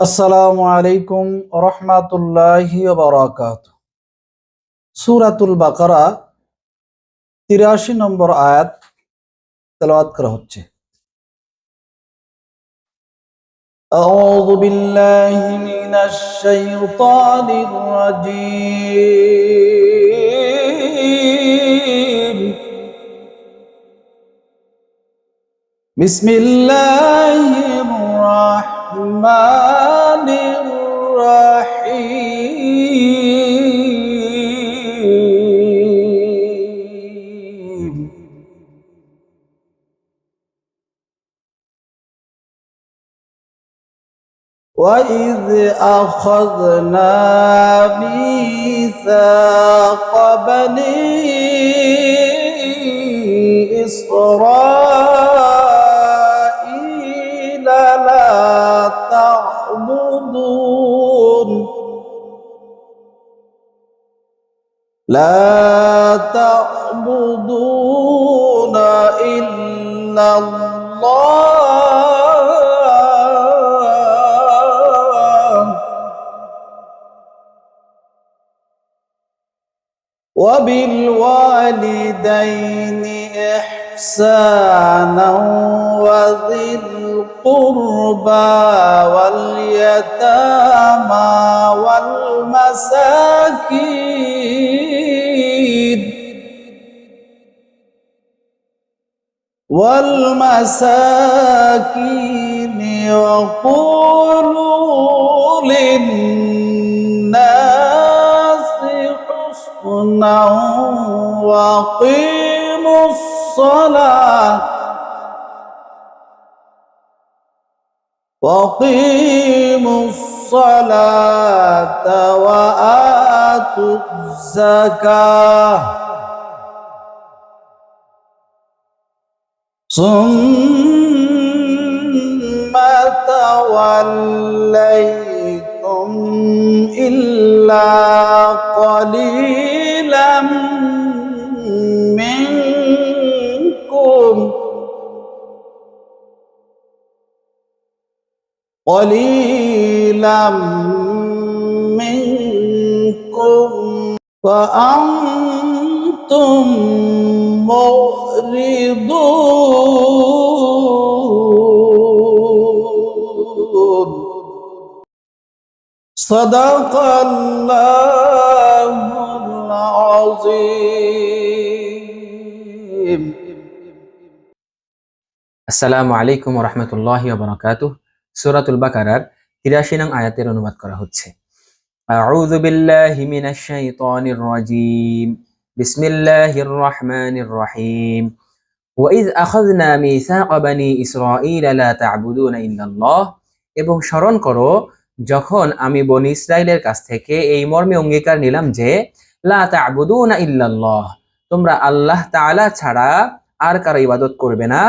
আসসালামু আলাইকুম রহমাতুল্লাহি বারাকাত সুরাতুল বাকারা তিরাশি নম্বর আয়াত তেলাওয়াত করা হচ্ছে أعوذ بالله من الشيطان الرجيم بسم الله الرحمن الرحيم. وإذ أخذنا ميثاق بني إسرائيل تعبدون لا تعبدون إلا الله. وبالوالدين إحسانا وذي القربى واليتامى والمساكين والمساكين وقولوا للناس حسنا وأقيموا الصلاة وأقيموا الصلاة وآتوا الزكاة ثم توليتم إلا قليلا قليلا منكم فأنتم مغرضون صدق الله العظيم. السلام عليكم ورحمة الله وبركاته. সুরাতুল বাকারার তিরাশি নং আয়াতের অনুবাদ করা হচ্ছে أعوذ بالله من الشيطان الرجيم بسم الله الرحمن الرحيم وإذ أخذنا ميثاق بني إسرائيل لا تعبدون إلا الله এবং স্মরণ করো যখন আমি বনি ইসরায়েলের কাছ থেকে এই মর্মে অঙ্গীকার নিলাম যে লা তা'বুদুনা ইল্লাল্লাহ তোমরা আল্লাহ তাআলা ছাড়া আর কারো ইবাদত করবে না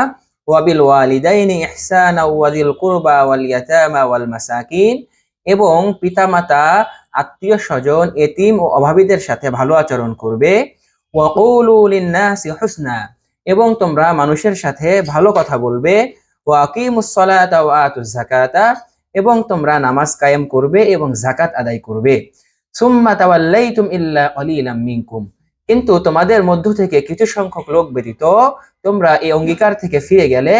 ওয়াবিল ওয়ালিদাইনি ইহসানা ওয়াদিল কুরবা ওয়াল ইয়াতামা ওয়াল মাসাকিন। এবং পিতামাতা, আত্মীয় স্বজন, এতিম ও অভাবীদের সাথে ভালো আচরণ করবে। ওয়াকুলু লিন্নাসি হুসনা। এবং তোমরা মানুষের সাথে ভালো কথা বলবে। ওয়াকিমুস সালাতা ওয়া আতুজ যাকাতা। এবং তোমরা নামাজ কায়েম করবে এবং জাকাত আদায় করবে। সুম্মা তাওয়াল্লাইতুম ইল্লা কলিলাম মিনকুম। কিন্তু তোমাদের মধ্য থেকে কিছু সংখ্যক লোক ব্যতীত তোমরা এই অঙ্গীকার থেকে ফিরে গেলে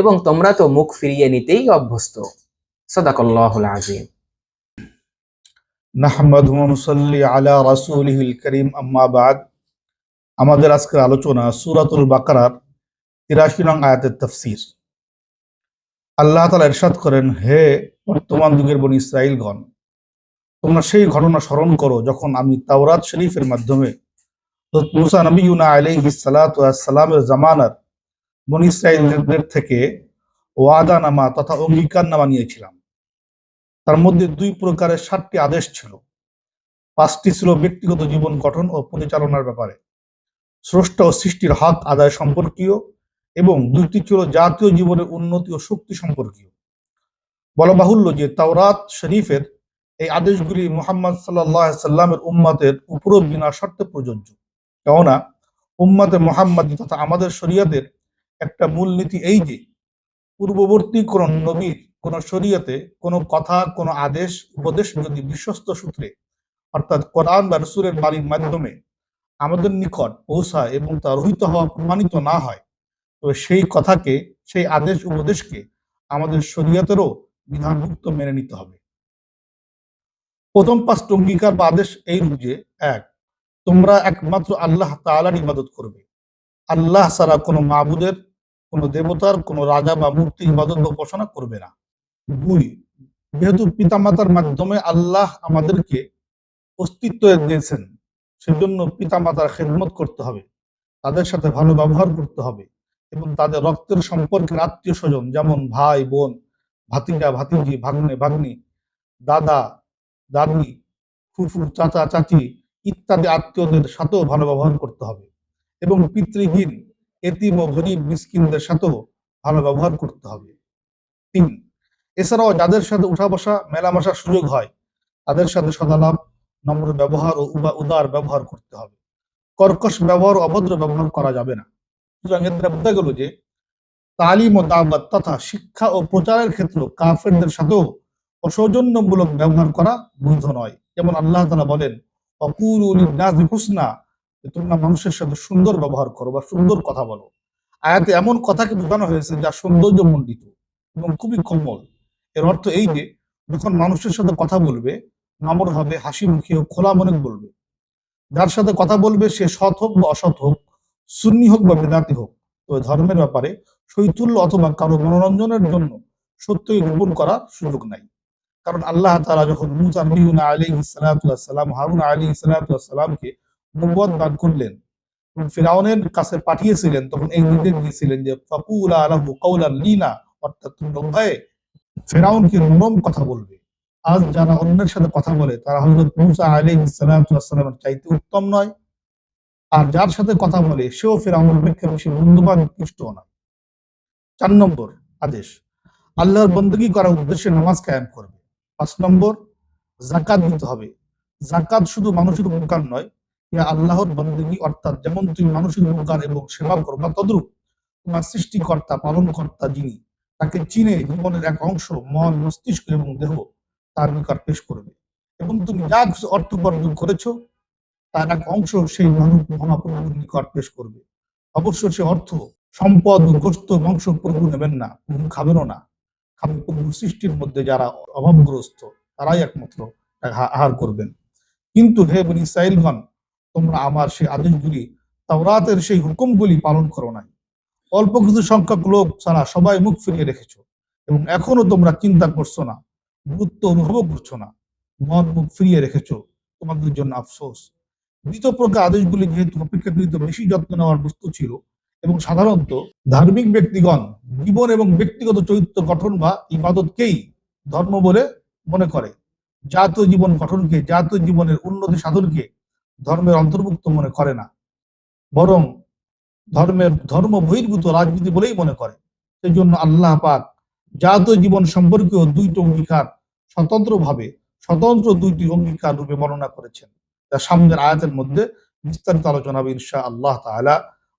এবং তোমরা তো মুখ ফিরিয়ে নিতেই অভ্যস্ত। আলা আমাদের আজকের আলোচনা সূরাতুল বাকারার 83 নং আয়াতের তাফসীর। আল্লাহ তাআলা ইরশাদ করেন, হে বর্তমান যুগের বনি ইসরাইলগণ তোমরা সেই ঘটনা স্মরণ করো যখন আমি তাওরাত শরীফের মাধ্যমে মুসা নবিয়ুনা আলাইহিস সালাতু ওয়াস জামানার থেকে ওয়াদানামা তথা অঙ্গীকারনামা নিয়েছিলাম। তার মধ্যে দুই প্রকারের সাতটি আদেশ ছিল। পাঁচটি ছিল ব্যক্তিগত জীবন গঠন ও পরিচালনার ব্যাপারে। স্রষ্টা ও সৃষ্টির হক আদায় সম্পর্কীয় এবং দুইটি ছিল জাতীয় জীবনের উন্নতি ও শক্তি সম্পর্কীয়। বলা বাহুল্য যে তাওরাত শরীফের এই আদেশগুলি মুহাম্মদ সাল্লাহ সাল্লামের উম্মাতের উপরও বিনা শর্তে প্রযোজ্য। কেননা উম্মাতে মোহাম্মদ তথা আমাদের শরিয়াতের একটা মূলনীতি এই যে, পূর্ববর্তী কোন নবীর, কোন শরীয়তে কোন কথা, কোন আদেশ, উপদেশ যদি বিশ্বস্ত সূত্রে, অর্থাৎ কোরআন বা রসুলের বাণীর মাধ্যমে আমাদের নিকট পৌঁছায় এবং তা রহিত হওয়া প্রমাণিত না হয় তবে সেই কথাকে, সেই আদেশ, উপদেশকে আমাদের শরীয়তেরও বিধানভুক্ত মেনে নিতে হবে। প্রথম পাঁচটি অঙ্গীকার বা আদেশ এই যে এক, তোমরা একমাত্র আল্লাহ তাআলার ইবাদত করবে। আল্লাহ ছাড়া কোনো মাবুদের, কোনো দেবতার, কোনো রাজা বা মূর্তি ইবাদত বা উপাসনা করবে না। দুই, যেহেতু পিতামাতার মাধ্যমে আল্লাহ আমাদেরকে অস্তিত্ব দিয়েছেন, সেজন্য পিতামাতার খেদমত করতে হবে, তাদের সাথে ভালো ব্যবহার করতে হবে এবং তাদের রক্তের সম্পর্কের আত্মীয় স্বজন যেমন ভাই, বোন, ভাতিজা, ভাতিজি, ভাগ্নে, ভাগ্নি, দাদা দাদি ফুফু চাচা, চাচি ইত্যাদি আত্মীয়দের সাথেও ভালো ব্যবহার করতে হবে এবং পিতৃহীন এতিম ও গরিব মিসকিনদের সাথেও ভালো ব্যবহার করতে হবে। তিন, এছাড়াও যাদের সাথে উঠা বসা মেলামেশার সুযোগ হয়, তাদের সাথে সদালাপ, নম্র ব্যবহার ও উদার ব্যবহার করতে হবে। কর্কশ ব্যবহার অভদ্র ব্যবহার করা যাবে না। সুতরাং এর দ্বারা বোঝা গেল যে তালিম ও দাওয়াত তথা শিক্ষা ও প্রচারের ক্ষেত্রে কাফেরদের সাথেও অসৌজন্যমূলক ব্যবহার করা বৈধ নয়। যেমন আল্লাহ তাআলা বলেন, অকুল হুসনা তোমরা মানুষের সাথে সুন্দর ব্যবহার করো বা সুন্দর কথা বলো। আয়াতে এমন কথাকে বোঝানো হয়েছে যা সৌন্দর্য মণ্ডিত এবং খুবই কোমল। এর অর্থ এই যে, যখন মানুষের সাথে কথা বলবে, নম্র হবে হাসি মুখে খোলা মনে বলবে। যার সাথে কথা বলবে, সে সৎ হোক বা অসৎ হোক, সুন্নি হোক বা বেদাতি হোক তবে ধর্মের ব্যাপারে শৈতুল্য অথবা কারও মনোরঞ্জনের জন্য সত্যই গোপন করার সুযোগ নাই। কারণ আল্লাহ তাআলা যখন মুসা আলাইহিস সালাম, হারুন ওয়াস সালামকে নবুয়ত দান করলেন ফিরাউনের কাছে পাঠিয়েছিলেন, তখন এই নির্দেশ দিয়েছিলেন যে, ফাকুলা আলাহু কাউলান লিনা অর্থাৎ তোমরা উভয়ে ফেরাউনকে নরম কথা বলবে। আজ যারা অন্যের সাথে কথা বলে, তারা হযরত মুসা সালাতু সালামের চাইতে উত্তম নয়। আর যার সাথে কথা বলে, সেও ফেরাউন অপেক্ষা বেশি মূল্যবান উৎকৃষ্ট নয়। চার নম্বর আদেশ, আল্লাহর বন্দী করার উদ্দেশ্যে নামাজ কায়েম করবে। পাঁচ নম্বর জাকাত দিতে হবে। জাকাত শুধু মানুষের উপকার নয়, ইয়া আল্লাহর বন্দী অর্থাৎ যেমন তুমি মানুষের উপকার এবং সেবা করবা তদ্রূপ, তোমার সৃষ্টিকর্তা, পালনকর্তা যিনি, তাকে চিনে জীবনের এক অংশ, মন, মস্তিষ্ক এবং দেহ তার নিকট পেশ করবে। এবং তুমি যা কিছু অর্থ উপার্জন করেছ, তার এক অংশ সেই মানব মহাপ্রভুর নিকট পেশ করবে। অবশ্য সে অর্থ সম্পদ, গোস্ত বংশ প্রভু নেবেন না প্রভু খাবেনও না। প্রভুর সৃষ্টির মধ্যে যারা অভাবগ্রস্ত, তারাই একমাত্র আহার করবেন। কিন্তু হে বনি ইসরাইলগণ তোমরা আমার সেই আদেশগুলি, তাওরাতের সেই হুকুমগুলি পালন করো নাই। অল্প কিছু সংখ্যক লোক ছাড়া সবাই মুখ ফিরিয়ে রেখেছো এবং এখনও তোমরা চিন্তা করছ না, গুরুত্ব অনুভব করছ না, মন মুখ ফিরিয়ে রেখেছো তোমাদের জন্য আফসোস। দ্বিতীয় প্রকার আদেশগুলি যেহেতু অপেক্ষাকৃত বেশি যত্ন নেওয়ার বস্তু ছিল এবং সাধারণত ধার্মিক ব্যক্তিগণ জীবন এবং ব্যক্তিগত চরিত্র গঠন বা ইবাদতকেই ধর্ম বলে মনে করে। জাতীয় জীবন গঠনকে, জাতীয় জীবনের উন্নতি সাধনকে ধর্মের অন্তর্ভুক্ত মনে করে না। বরং ধর্মের ধর্ম বহির্ভূত রাজনীতি বলেই মনে করে। সেই জন্য আল্লাহ পাক জাতীয় জীবন সম্পর্কীয় দুইটি অঙ্গীকার স্বতন্ত্রভাবে, স্বতন্ত্র দুইটি অঙ্গীকার রূপে বর্ণনা করেছেন। যা সামনের আয়াতের মধ্যে বিস্তারিত আলোচনা হবে ইনশা আল্লাহ